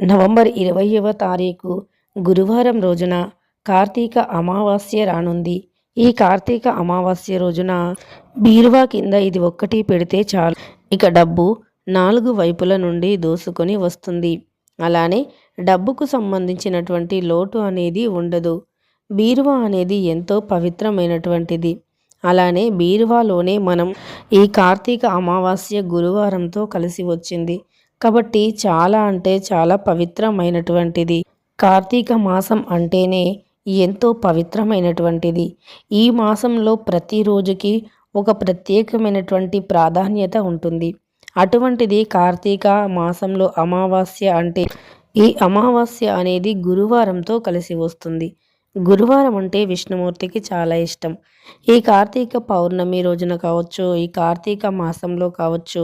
November ఇరవైవ తారీఖు గురువారం రోజున కార్తీక అమావాస్య రానుంది. ఈ కార్తీక అమావాస్య రోజున బీరువా కింద ఇది ఒక్కటి పెడితే చాలు. ఇక డబ్బు నాలుగు వైపుల నుండి దోసుకొని వస్తుంది. అలానే డబ్బుకు సంబంధించినటువంటి లోటు అనేది ఉండదు. బీరువా అనేది ఎంతో పవిత్రమైనటువంటిది. అలానే బీరువాలోనే మనం ఈ కార్తీక అమావాస్య గురువారంతో కలిసి వచ్చింది. కాబట్టి చాలా అంటే చాలా పవిత్రమైనటువంటిది. కార్తీక మాసం అంటేనే ఎంతో పవిత్రమైనటువంటిది. ఈ మాసంలో ప్రతిరోజుకి ఒక ప్రత్యేకమైనటువంటి ప్రాధాన్యత ఉంటుంది. అటువంటిది కార్తీక మాసంలో అమావాస్య అంటే ఈ అమావాస్య అనేది గురువారంతో కలిసి వస్తుంది. గురువారం అంటే విష్ణుమూర్తికి చాలా ఇష్టం. ఈ కార్తీక పౌర్ణమి రోజున కావచ్చు ఈ కార్తీక మాసంలో కావచ్చు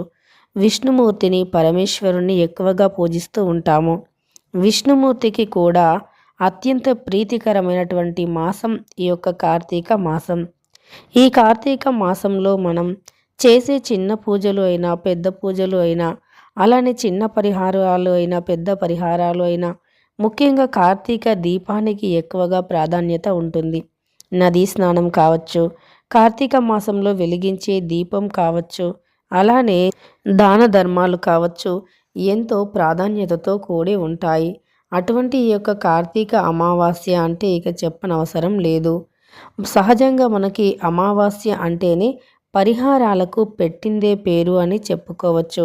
విష్ణుమూర్తిని పరమేశ్వరుణ్ణి ఎక్కువగా పూజిస్తూ ఉంటాము. విష్ణుమూర్తికి కూడా అత్యంత ప్రీతికరమైనటువంటి మాసం ఈ యొక్క కార్తీక మాసం. ఈ కార్తీక మాసంలో మనం చేసే చిన్న పూజలు అయినా పెద్ద పూజలు అయినా అలానే చిన్న పరిహారాలు అయినా పెద్ద పరిహారాలు అయినా ముఖ్యంగా కార్తీక దీపానికి ఎక్కువగా ప్రాధాన్యత ఉంటుంది. నదీ స్నానం కావచ్చు కార్తీక మాసంలో వెలిగించే దీపం కావచ్చు అలానే దాన ధర్మాలు కావచ్చు ఎంతో ప్రాధాన్యతతో కూడి ఉంటాయి. అటువంటి ఈ యొక్క కార్తీక అమావాస్య అంటే ఇక చెప్పనవసరం లేదు. సహజంగా మనకి అమావాస్య అంటేనే పరిహారాలకు పెట్టిందే పేరు అని చెప్పుకోవచ్చు.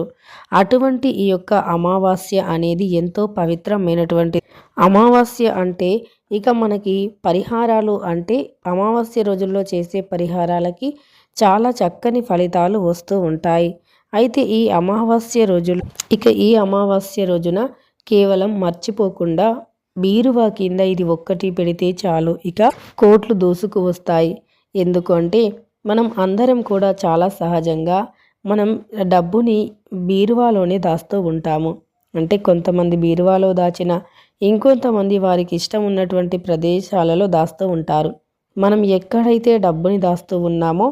అటువంటి ఈ యొక్క అమావాస్య అనేది ఎంతో పవిత్రమైనటువంటి అమావాస్య అంటే ఇక మనకి పరిహారాలు అంటే అమావాస్య రోజుల్లో చేసే పరిహారాలకి చాలా చక్కని ఫలితాలు వస్తూ ఉంటాయి. అయితే ఈ అమావాస్య రోజులు ఇక ఈ అమావాస్య రోజున కేవలం మర్చిపోకుండా బీరువా కింద ఇది ఒక్కటి పెడితే చాలు. ఇక కోట్లు దూసుకు వస్తాయి. ఎందుకంటే మనం అందరం కూడా చాలా సహజంగా మనం డబ్బుని బీరువాలోనే దాస్తూ ఉంటాము. అంటే కొంతమంది బీరువాలో దాచిన ఇంకొంతమంది వారికి ఇష్టం ఉన్నటువంటి ప్రదేశాలలో దాస్తూ ఉంటారు. మనం ఎక్కడైతే డబ్బుని దాస్తూ ఉన్నామో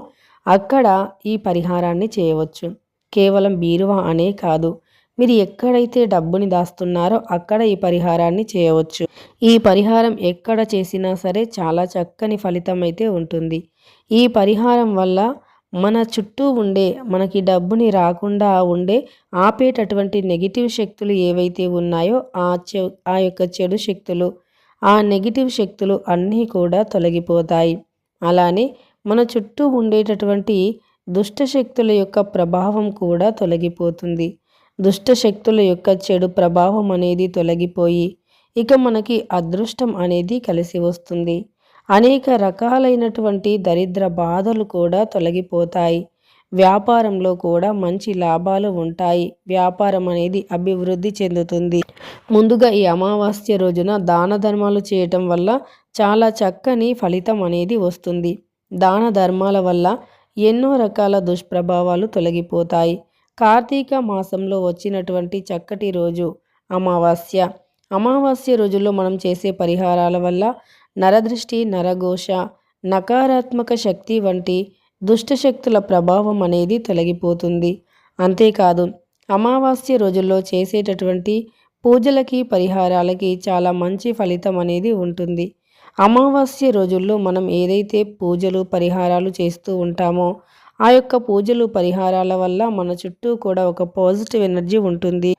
అక్కడ ఈ పరిహారాన్ని చేయవచ్చు. కేవలం బీరువా అనే కాదు. మీరు ఎక్కడైతే డబ్బుని దాస్తున్నారో అక్కడ ఈ పరిహారాన్ని చేయవచ్చు. ఈ పరిహారం ఎక్కడ చేసినా సరే చాలా చక్కని ఫలితం అయితే ఉంటుంది. ఈ పరిహారం వల్ల మన చుట్టూ ఉండే మనకి డబ్బుని రాకుండా ఉండే ఆపేటటువంటి నెగిటివ్ శక్తులు ఏవైతే ఉన్నాయో ఆ చె ఆ యొక్క చెడు శక్తులు ఆ నెగిటివ్ శక్తులు అన్నీ కూడా తొలగిపోతాయి. అలానే మన చుట్టూ ఉండేటటువంటి దుష్టశక్తుల యొక్క ప్రభావం కూడా తొలగిపోతుంది. దుష్టశక్తుల యొక్క చెడు ప్రభావం అనేది తొలగిపోయి ఇక మనకి అదృష్టం అనేది కలిసి వస్తుంది. అనేక రకాలైనటువంటి దరిద్ర బాధలు కూడా తొలగిపోతాయి. వ్యాపారంలో కూడా మంచి లాభాలు ఉంటాయి. వ్యాపారం అనేది అభివృద్ధి చెందుతుంది. ముందుగా ఈ అమావాస్య రోజున దాన ధర్మాలు చేయటం వల్ల చాలా చక్కని ఫలితం అనేది వస్తుంది. దాన ధర్మాల వల్ల ఎన్నో రకాల దుష్ప్రభావాలు తొలగిపోతాయి. కార్తీక మాసంలో వచ్చినటువంటి చక్కటి రోజు అమావాస్య. అమావాస్య రోజుల్లో మనం చేసే పరిహారాల వల్ల నరదృష్టి నరఘోష నకారాత్మక శక్తి వంటి దుష్టశక్తుల ప్రభావం అనేది తొలగిపోతుంది. అంతేకాదు అమావాస్య రోజుల్లో చేసేటటువంటి పూజలకి పరిహారాలకి చాలా మంచి ఫలితం అనేది ఉంటుంది. అమావాస్య రోజుల్లో మనం ఏదైతే పూజలు పరిహారాలు చేస్తూ ఉంటామో ఆ యొక్క పూజలు పరిహారాల వల్ల మన చుట్టూ కూడా ఒక పాజిటివ్ ఎనర్జీ ఉంటుంది.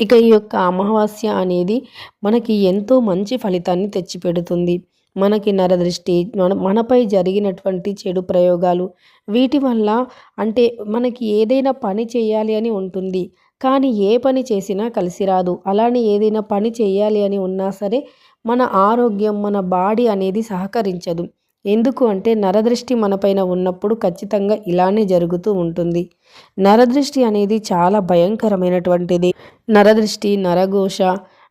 ఇక ఈ యొక్క అమావాస్య అనేది మనకి ఎంతో మంచి ఫలితాన్ని తెచ్చిపెడుతుంది. మనకి నరదృష్టి మన మనపై జరిగినటువంటి చెడు ప్రయోగాలు వీటి వల్ల అంటే మనకి ఏదైనా పని చేయాలి అని ఉంటుంది. కానీ ఏ పని చేసినా కలిసి రాదు. అలానే ఏదైనా పని చేయాలి అని ఉన్నా సరే మన ఆరోగ్యం మన బాడీ అనేది సహకరించదు. ఎందుకు అంటే నరదృష్టి మనపైన ఉన్నప్పుడు ఖచ్చితంగా ఇలానే జరుగుతూ ఉంటుంది. నరదృష్టి అనేది చాలా భయంకరమైనటువంటిది. నరదృష్టి నరఘోష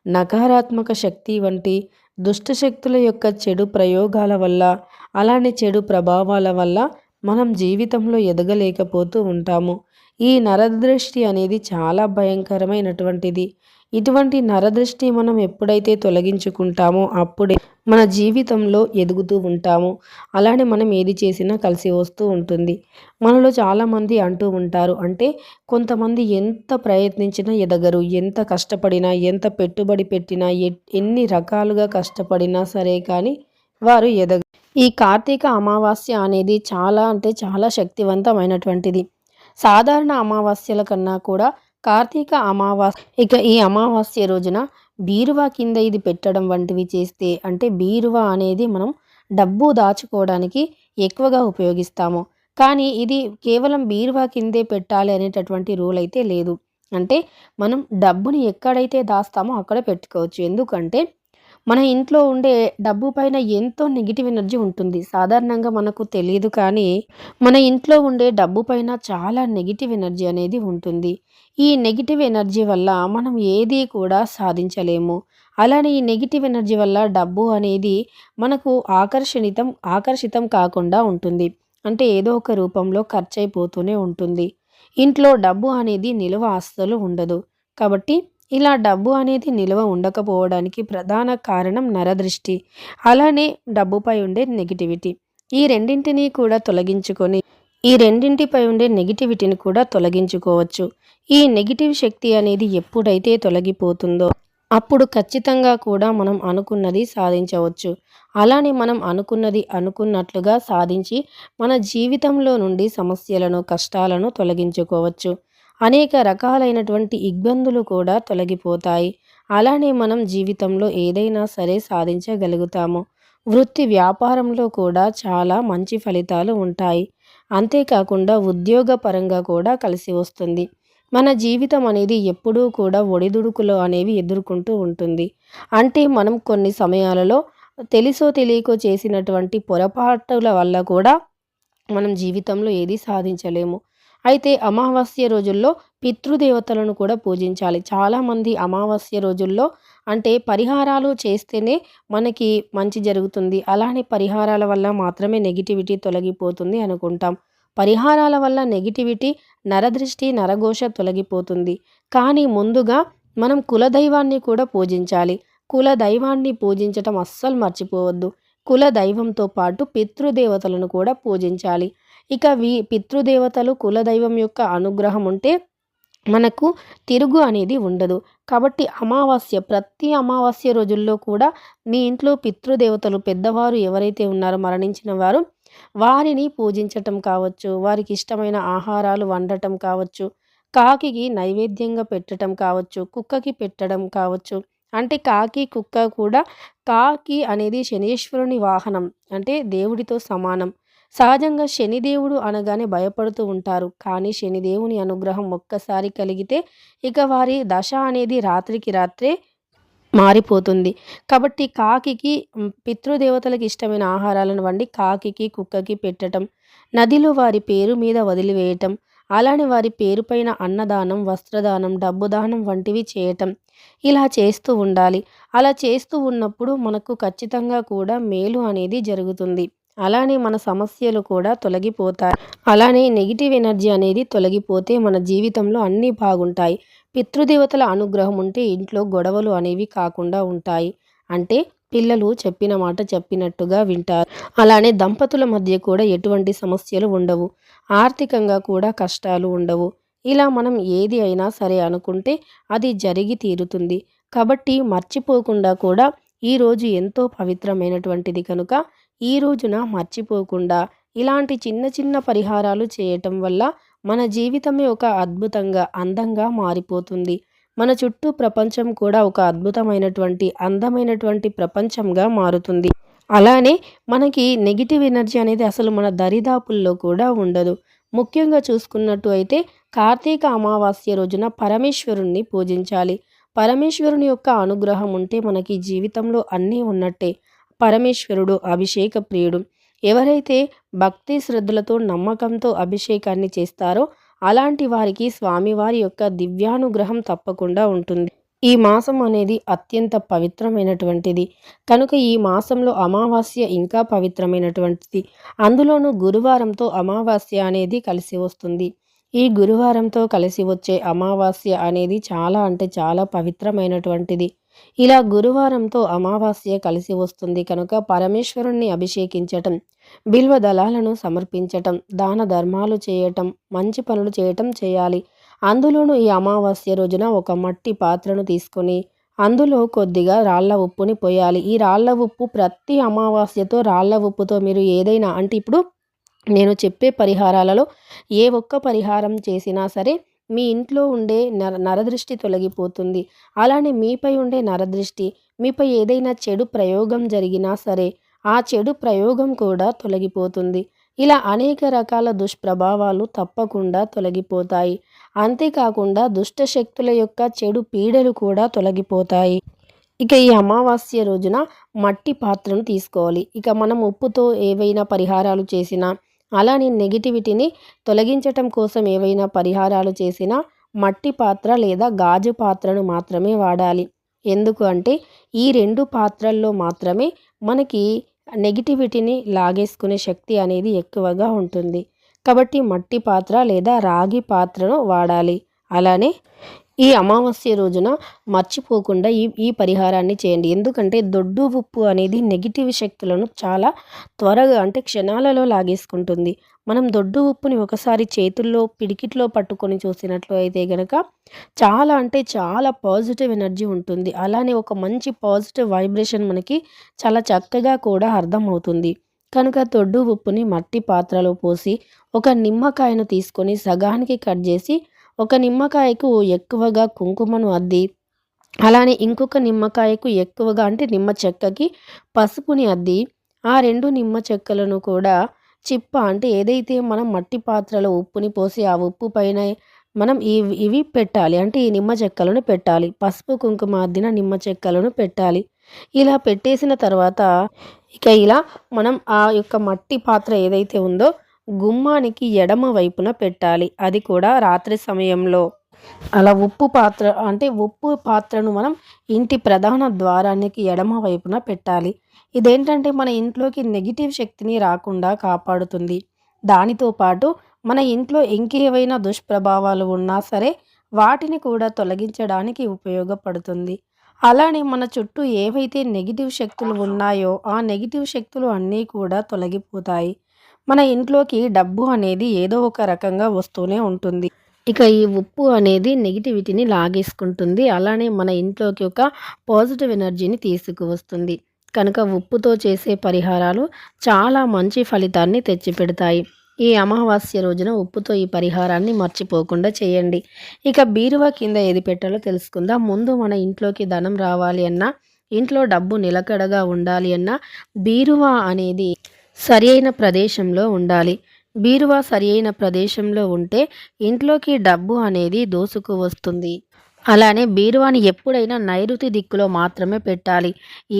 నకారాత్మక శక్తి వంటి దుష్టశక్తుల యొక్క చెడు ప్రయోగాల వల్ల అలానే చెడు ప్రభావాల వల్ల మనం జీవితంలో ఎదగలేకపోతూ ఉంటాము. ఈ నరదృష్టి అనేది చాలా భయంకరమైనటువంటిది. ఇటువంటి నరదృష్టి మనం ఎప్పుడైతే తొలగించుకుంటామో అప్పుడే మన జీవితంలో ఎదుగుతూ ఉంటాము. అలానే మనం ఏది చేసినా కలిసి వస్తూ ఉంటుంది. మనలో చాలామంది అంటూ ఉంటారు. అంటే కొంతమంది ఎంత ప్రయత్నించినా ఎదగరు. ఎంత కష్టపడినా ఎంత పెట్టుబడి పెట్టినా ఎన్ని రకాలుగా కష్టపడినా సరే కానీ వారు ఎదగ ఈ కార్తీక అమావాస్య అనేది చాలా అంటే చాలా శక్తివంతమైనటువంటిది. సాధారణ అమావాస్యల కన్నా కూడా కార్తీక అమావాస్య. ఇక ఈ అమావాస్య రోజున బీరువా కింద ఇది పెట్టడం వంటివి చేస్తే అంటే బీరువా అనేది మనం డబ్బు దాచుకోవడానికి ఎక్కువగా ఉపయోగిస్తాము. కానీ ఇది కేవలం బీరువా కిందే పెట్టాలి అనేటటువంటి రూల్ అయితే లేదు. అంటే మనం డబ్బుని ఎక్కడైతే దాస్తామో అక్కడ పెట్టుకోవచ్చు. ఎందుకంటే మన ఇంట్లో ఉండే డబ్బు పైన ఎంతో నెగిటివ్ ఎనర్జీ ఉంటుంది. సాధారణంగా మనకు తెలియదు కానీ మన ఇంట్లో ఉండే డబ్బు పైన చాలా నెగిటివ్ ఎనర్జీ అనేది ఉంటుంది. ఈ నెగిటివ్ ఎనర్జీ వల్ల మనం ఏది కూడా సాధించలేము. అలానే ఈ నెగిటివ్ ఎనర్జీ వల్ల డబ్బు అనేది మనకు ఆకర్షణితం ఆకర్షితం కాకుండా ఉంటుంది. అంటే ఏదో ఒక రూపంలో ఖర్చు అయిపోతూనే ఉంటుంది. ఇంట్లో డబ్బు అనేది నిలువ ఆస్తులు ఉండదు. కాబట్టి ఇలా డబ్బు అనేది నిల్వ ఉండకపోవడానికి ప్రధాన కారణం నరదృష్టి. అలానే డబ్బుపై ఉండే నెగిటివిటీ. ఈ రెండింటినీ కూడా తొలగించుకొని ఈ రెండింటిపై ఉండే నెగిటివిటీని కూడా తొలగించుకోవచ్చు. ఈ నెగిటివ్ శక్తి అనేది ఎప్పుడైతే తొలగిపోతుందో అప్పుడు ఖచ్చితంగా కూడా మనం అనుకున్నది సాధించవచ్చు. అలానే మనం అనుకున్నది అనుకున్నట్లుగా సాధించి మన జీవితంలో నుండి సమస్యలను కష్టాలను తొలగించుకోవచ్చు. అనేక రకాలైనటువంటి ఇబ్బందులు కూడా తొలగిపోతాయి. అలానే మనం జీవితంలో ఏదైనా సరే సాధించగలుగుతాము. వృత్తి వ్యాపారంలో కూడా చాలా మంచి ఫలితాలు ఉంటాయి. అంతేకాకుండా ఉద్యోగ పరంగా కూడా కలిసి వస్తుంది. మన జీవితం అనేది ఎప్పుడూ కూడా ఒడిదుడుకులు అనేవి ఎదుర్కొంటూ ఉంటుంది. అంటే మనం కొన్ని సమయాలలో తెలుసో తెలియకో చేసినటువంటి పొరపాటుల వల్ల కూడా మనం జీవితంలో ఏది సాధించలేము. అయితే అమావాస్య రోజుల్లో పితృదేవతలను కూడా పూజించాలి. చాలామంది అమావాస్య రోజుల్లో అంటే పరిహారాలు చేస్తేనే మనకి మంచి జరుగుతుంది. అలానే పరిహారాల వల్ల మాత్రమే నెగిటివిటీ తొలగిపోతుంది అనుకుంటాం. పరిహారాల వల్ల నెగిటివిటీ నరదృష్టి నరఘోష తొలగిపోతుంది. కానీ ముందుగా మనం కులదైవాన్ని కూడా పూజించాలి. కుల దైవాన్ని పూజించటం అస్సలు మర్చిపోవద్దు. కుల దైవంతో పాటు పితృదేవతలను కూడా పూజించాలి. ఇక వి పితృదేవతలు కులదైవం యొక్క అనుగ్రహం ఉంటే మనకు తిరుగు అనేది ఉండదు. కాబట్టి అమావాస్య ప్రతి అమావాస్య రోజుల్లో కూడా మీ ఇంట్లో పితృదేవతలు పెద్దవారు ఎవరైతే ఉన్నారో మరణించిన వారు వారిని పూజించటం కావచ్చు వారికి ఇష్టమైన ఆహారాలు వండటం కావచ్చు కాకి నైవేద్యంగా పెట్టడం కావచ్చు కుక్కకి పెట్టడం కావచ్చు. అంటే కాకి కుక్క కూడా కాకి అనేది శనీశ్వరుని వాహనం అంటే దేవుడితో సమానం. సహజంగా శనిదేవుడు అనగానే భయపడుతూ ఉంటారు. కానీ శనిదేవుని అనుగ్రహం ఒక్కసారి కలిగితే ఇక వారి దశ అనేది రాత్రికి రాత్రే మారిపోతుంది. కాబట్టి కాకికి పితృదేవతలకు ఇష్టమైన ఆహారాలను వండి కాకికి కుక్కకి పెట్టడం నదిలో వారి పేరు మీద వదిలివేయటం అలానే వారి పేరుపైన అన్నదానం వస్త్రదానం డబ్బు దానం వంటివి చేయటం ఇలా చేస్తూ ఉండాలి. అలా చేస్తూ ఉన్నప్పుడు మనకు ఖచ్చితంగా కూడా మేలు అనేది జరుగుతుంది. అలానే మన సమస్యలు కూడా తొలగిపోతాయి. అలానే నెగిటివ్ ఎనర్జీ అనేది తొలగిపోతే మన జీవితంలో అన్నీ బాగుంటాయి. పితృదేవతల అనుగ్రహం ఉంటే ఇంట్లో గొడవలు అనేవి కాకుండా ఉంటాయి. అంటే పిల్లలు చెప్పిన మాట చెప్పినట్టుగా వింటారు. అలానే దంపతుల మధ్య కూడా ఎటువంటి సమస్యలు ఉండవు. ఆర్థికంగా కూడా కష్టాలు ఉండవు. ఇలా మనం ఏది అయినా సరే అనుకుంటే అది జరిగి తీరుతుంది. కాబట్టి మర్చిపోకుండా కూడా ఈరోజు ఎంతో పవిత్రమైనటువంటిది కనుక ఈ రోజున మర్చిపోకుండా ఇలాంటి చిన్న చిన్న పరిహారాలు చేయటం వల్ల మన జీవితమే ఒక అద్భుతంగా అందంగా మారిపోతుంది. మన చుట్టూ ప్రపంచం కూడా ఒక అద్భుతమైనటువంటి అందమైనటువంటి ప్రపంచంగా మారుతుంది. అలానే మనకి నెగిటివ్ ఎనర్జీ అనేది అసలు మన దరిదాపుల్లో కూడా ఉండదు. ముఖ్యంగా చూసుకున్నట్టు అయితే కార్తీక అమావాస్య రోజున పరమేశ్వరుణ్ణి పూజించాలి. పరమేశ్వరుని యొక్క అనుగ్రహం ఉంటే మనకి జీవితంలో అన్నీ ఉన్నట్టే. పరమేశ్వరుడు అభిషేక ప్రియుడు. ఎవరైతే భక్తి శ్రద్ధలతో నమ్మకంతో అభిషేకాన్ని చేస్తారో అలాంటి వారికి స్వామివారి యొక్క దివ్యానుగ్రహం తప్పకుండా ఉంటుంది. ఈ మాసం అనేది అత్యంత పవిత్రమైనటువంటిది. కనుక ఈ మాసంలో అమావాస్య ఇంకా పవిత్రమైనటువంటిది. అందులోనూ గురువారంతో అమావాస్య అనేది కలిసి వస్తుంది. ఈ గురువారంతో కలిసి వచ్చే అమావాస్య అనేది చాలా అంటే చాలా పవిత్రమైనటువంటిది. ఇలా గురువారంతో అమావాస్య కలిసి వస్తుంది కనుక పరమేశ్వరుణ్ణి అభిషేకించటం బిల్వ దళాలను సమర్పించటం దాన ధర్మాలు చేయటం మంచి పనులు చేయటం చేయాలి. అందులోనూ ఈ అమావాస్య రోజున ఒక మట్టి పాత్రను తీసుకొని అందులో కొద్దిగా రాళ్ళ ఉప్పుని పోయాలి. ఈ రాళ్ళ ఉప్పు ప్రతి అమావాస్యతో రాళ్ళ ఉప్పుతో మీరు ఏదైనా అంటే ఇప్పుడు నేను చెప్పే పరిహారాలలో ఏ ఒక్క పరిహారం చేసినా సరే మీ ఇంట్లో ఉండే నర నరదృష్టి తొలగిపోతుంది. అలానే మీపై ఉండే నరదృష్టి మీపై ఏదైనా చెడు ప్రయోగం జరిగినా సరే ఆ చెడు ప్రయోగం కూడా తొలగిపోతుంది. ఇలా అనేక రకాల దుష్ప్రభావాలు తప్పకుండా తొలగిపోతాయి. అంతేకాకుండా దుష్ట శక్తుల యొక్క చెడు పీడలు కూడా తొలగిపోతాయి. ఇక ఈ అమావాస్య రోజున మట్టి పాత్రను తీసుకోవాలి. ఇక మనం ఉప్పుతో ఏవైనా పరిహారాలు చేసినా అలానే నెగిటివిటీని తొలగించటం కోసం ఏవైనా పరిహారాలు చేసినా మట్టి పాత్ర లేదా గాజు పాత్రను మాత్రమే వాడాలి. ఎందుకు అంటే ఈ రెండు పాత్రల్లో మాత్రమే మనకి నెగిటివిటీని లాగేసుకునే శక్తి అనేది ఎక్కువగా ఉంటుంది. కాబట్టి మట్టి పాత్ర లేదా రాగి పాత్రను వాడాలి. అలానే ఈ అమావాస్య రోజున మర్చిపోకుండా ఈ ఈ పరిహారాన్ని చేయండి. ఎందుకంటే దొడ్డు ఉప్పు అనేది నెగిటివ్ శక్తులను చాలా త్వరగా అంటే క్షణాలలో లాగేసుకుంటుంది. మనం దొడ్డు ఉప్పుని ఒకసారి చేతుల్లో పిడికిట్లో పట్టుకొని చూసినట్లు అయితే గనక చాలా అంటే చాలా పాజిటివ్ ఎనర్జీ ఉంటుంది. అలానే ఒక మంచి పాజిటివ్ వైబ్రేషన్ మనకి చాలా చక్కగా కూడా అర్థమవుతుంది. కనుక దొడ్డు ఉప్పుని మట్టి పాత్రలో పోసి ఒక నిమ్మకాయను తీసుకొని సగానికి కట్ చేసి ఒక నిమ్మకాయకు ఎక్కువగా కుంకుమను అద్ది అలానే ఇంకొక నిమ్మకాయకు ఎక్కువగా అంటే నిమ్మ చెక్కకి పసుపుని అద్ది. ఆ రెండు నిమ్మ చెక్కలను కూడా చిప్ప అంటే ఏదైతే మనం మట్టి పాత్రలో ఉప్పుని పోసి ఆ ఉప్పు పైన మనం ఇవి ఇవి పెట్టాలి. అంటే ఈ నిమ్మ చెక్కలను పెట్టాలి. పసుపు కుంకుమ అద్దిన నిమ్మ చెక్కలను పెట్టాలి. ఇలా పెట్టేసిన తర్వాత ఇక ఇలా మనం ఆ యొక్క మట్టి పాత్ర ఏదైతే ఉందో గుమ్మానికి ఎడమ వైపున పెట్టాలి. అది కూడా రాత్రి సమయంలో. అలా ఉప్పు పాత్ర అంటే ఉప్పు పాత్రను మనం ఇంటి ప్రధాన ద్వారానికి ఎడమ వైపున పెట్టాలి. ఇదేంటంటే మన ఇంట్లోకి నెగిటివ్ శక్తిని రాకుండా కాపాడుతుంది. దానితో పాటు మన ఇంట్లో ఇంకేవైనా దుష్ప్రభావాలు ఉన్నా సరే వాటిని కూడా తొలగించడానికి ఉపయోగపడుతుంది. అలానే మన చుట్టూ ఏవైతే నెగిటివ్ శక్తులు ఉన్నాయో ఆ నెగిటివ్ శక్తులు అన్నీ కూడా తొలగిపోతాయి. మన ఇంట్లోకి డబ్బు అనేది ఏదో ఒక రకంగా వస్తూనే ఉంటుంది. ఇక ఈ ఉప్పు అనేది నెగిటివిటీని లాగేసుకుంటుంది. అలానే మన ఇంట్లోకి ఒక పాజిటివ్ ఎనర్జీని తీసుకువస్తుంది. కనుక ఉప్పుతో చేసే పరిహారాలు చాలా మంచి ఫలితాన్ని తెచ్చిపెడతాయి. ఈ అమావాస్య రోజున ఉప్పుతో ఈ పరిహారాన్ని మర్చిపోకుండా చేయండి. ఇక బీరువా కింద ఏది పెట్టాలో తెలుసుకుందాం. ముందు మన ఇంట్లోకి ధనం రావాలి అన్నా ఇంట్లో డబ్బు నిలకడగా ఉండాలి అన్నా బీరువా అనేది సరి అయిన ప్రదేశంలో ఉండాలి. బీరువా సరి అయిన ప్రదేశంలో ఉంటే ఇంట్లోకి డబ్బు అనేది దోసుకు వస్తుంది. అలానే బీరువాని ఎప్పుడైనా నైరుతి దిక్కులో మాత్రమే పెట్టాలి.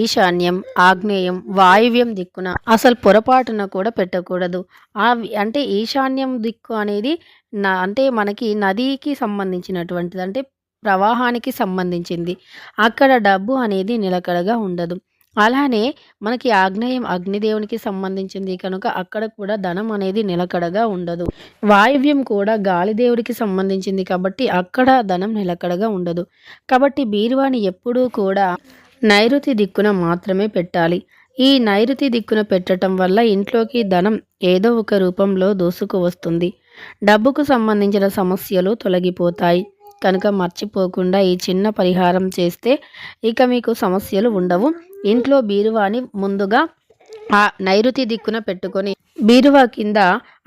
ఈశాన్యం ఆగ్నేయం వాయువ్యం దిక్కున అసలు పొరపాటున కూడా పెట్టకూడదు. అంటే ఈశాన్యం దిక్కు అనేది అంటే మనకి నదికి సంబంధించినటువంటిది అంటే ప్రవాహానికి సంబంధించింది. అక్కడ డబ్బు అనేది నిలకడగా ఉండదు. అలానే మనకి ఆగ్నేయం అగ్నిదేవునికి సంబంధించింది కనుక అక్కడ కూడా ధనం అనేది నిలకడగా ఉండదు. వాయువ్యం కూడా గాలిదేవుడికి సంబంధించింది కాబట్టి అక్కడ ధనం నిలకడగా ఉండదు. కాబట్టి బీరువాని ఎప్పుడూ కూడా నైరుతి దిక్కున మాత్రమే పెట్టాలి. ఈ నైరుతి దిక్కున పెట్టడం వల్ల ఇంట్లోకి ధనం ఏదో ఒక రూపంలో దూసుకు వస్తుంది డబ్బుకు సంబంధించిన సమస్యలు తొలగిపోతాయి. కనుక మర్చిపోకుండా ఈ చిన్న పరిహారం చేస్తే ఇక మీకు సమస్యలు ఉండవు. ఇంట్లో బీరువాని ముందుగా ఆ నైరుతి దిక్కున పెట్టుకొని బీరువా కింద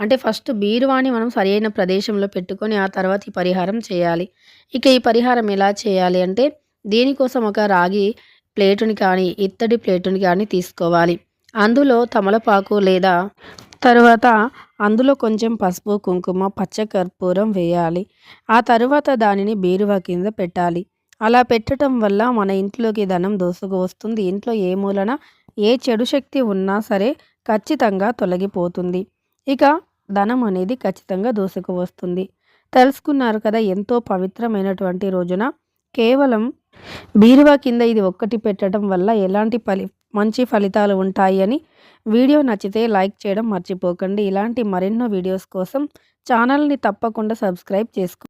అంటే ఫస్ట్ బీరువాని మనం సరైన ప్రదేశంలో పెట్టుకొని ఆ తర్వాత ఈ పరిహారం చేయాలి. ఇక ఈ పరిహారం ఎలా చేయాలి అంటే దీనికోసం ఒక రాగి ప్లేటుని కానీ ఇత్తడి ప్లేటుని కానీ తీసుకోవాలి. అందులో తమలపాకు లేదా తరువాత అందులో కొంచెం పసుపు కుంకుమ పచ్చకర్పూరం వేయాలి. ఆ తరువాత దానిని బీరువా కింద పెట్టాలి. అలా పెట్టడం వల్ల మన ఇంట్లోకి ధనం దోసుకు వస్తుంది. ఇంట్లో ఏ మూలన ఏ చెడు శక్తి ఉన్నా సరే ఖచ్చితంగా తొలగిపోతుంది. ఇక ధనం అనేది ఖచ్చితంగా దోసుకు వస్తుంది. తెలుసుకున్నారు కదా ఎంతో పవిత్రమైనటువంటి రోజున కేవలం బీరువా కింద ఇది ఒక్కటి పెట్టడం వల్ల ఎలాంటి ఫలి మంచి ఫలితాలు ఉంటాయి అని. వీడియో నచ్చితే లైక్ చేయడం మర్చిపోకండి. ఇలాంటి మరెన్నో వీడియోస్ కోసం ఛానల్ని తప్పకుండా సబ్స్క్రైబ్ చేసుకో